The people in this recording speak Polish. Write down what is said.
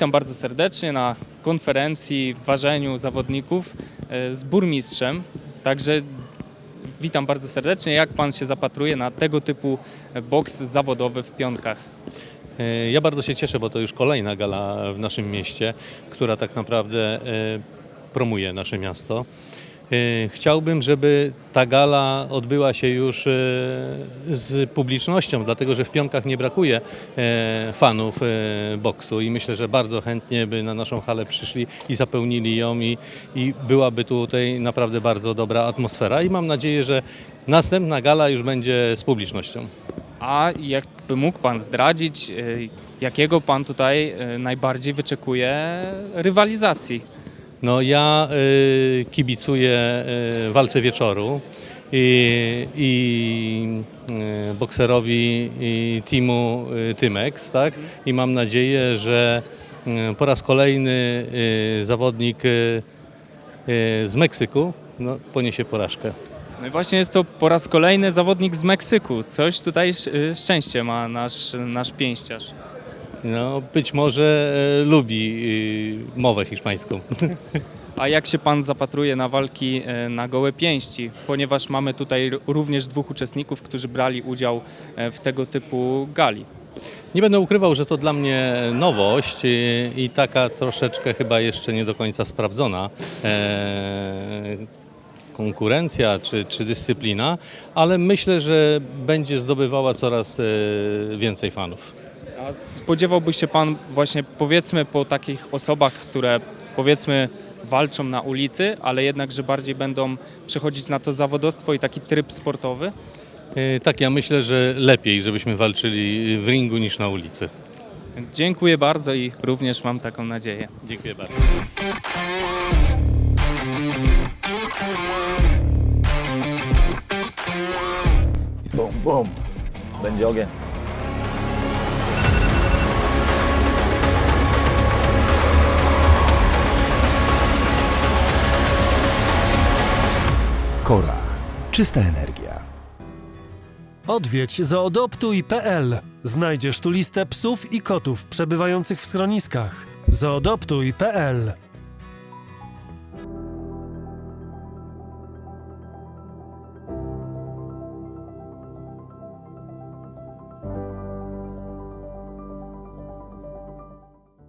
Witam bardzo serdecznie na konferencji, ważeniu zawodników e, z burmistrzem. Także witam bardzo serdecznie. Jak pan się zapatruje na tego typu boks zawodowy w Pionkach? E, Ja bardzo się cieszę, bo to już kolejna gala w naszym mieście, która tak naprawdę e, promuje nasze miasto. E, Chciałbym, żeby ta gala odbyła się już e, z publicznością, dlatego że w Pionkach nie brakuje e, fanów boksu i myślę, że bardzo chętnie by na naszą halę przyszli i zapełnili ją i, i byłaby tutaj naprawdę bardzo dobra atmosfera i mam nadzieję, że następna gala już będzie z publicznością. A jakby mógł pan zdradzić, jakiego pan tutaj najbardziej wyczekuje rywalizacji? No ja y, kibicuję y, walce wieczoru i, i y, bokserowi i teamu y, Tymex, tak? I mam nadzieję, że y, po raz kolejny y, zawodnik y, y, z Meksyku no, poniesie porażkę. No i właśnie jest to po raz kolejny zawodnik z Meksyku. Coś tutaj e, szczęście ma nasz, nasz pięściarz. No, być może y, lubi y, mowę hiszpańską. A jak się pan zapatruje na walki e, na gołe pięści? Ponieważ mamy tutaj r- również dwóch uczestników, którzy brali udział e, w tego typu gali. Nie będę ukrywał, że to dla mnie nowość i, i taka troszeczkę chyba jeszcze nie do końca sprawdzona e, konkurencja czy, czy dyscyplina, ale myślę, że będzie zdobywała coraz e, więcej fanów. A spodziewałby się pan właśnie powiedzmy po takich osobach, które powiedzmy walczą na ulicy, ale jednakże bardziej będą przechodzić na to zawodowstwo i taki tryb sportowy? E, tak, ja myślę, że lepiej, żebyśmy walczyli w ringu niż na ulicy. Dziękuję bardzo i również mam taką nadzieję. Dziękuję bardzo. Bum, bum. Będzie ogień. Kora. Czysta energia. Odwiedź zoodoptuj.pl. Znajdziesz tu listę psów i kotów przebywających w schroniskach. zoodoptuj.pl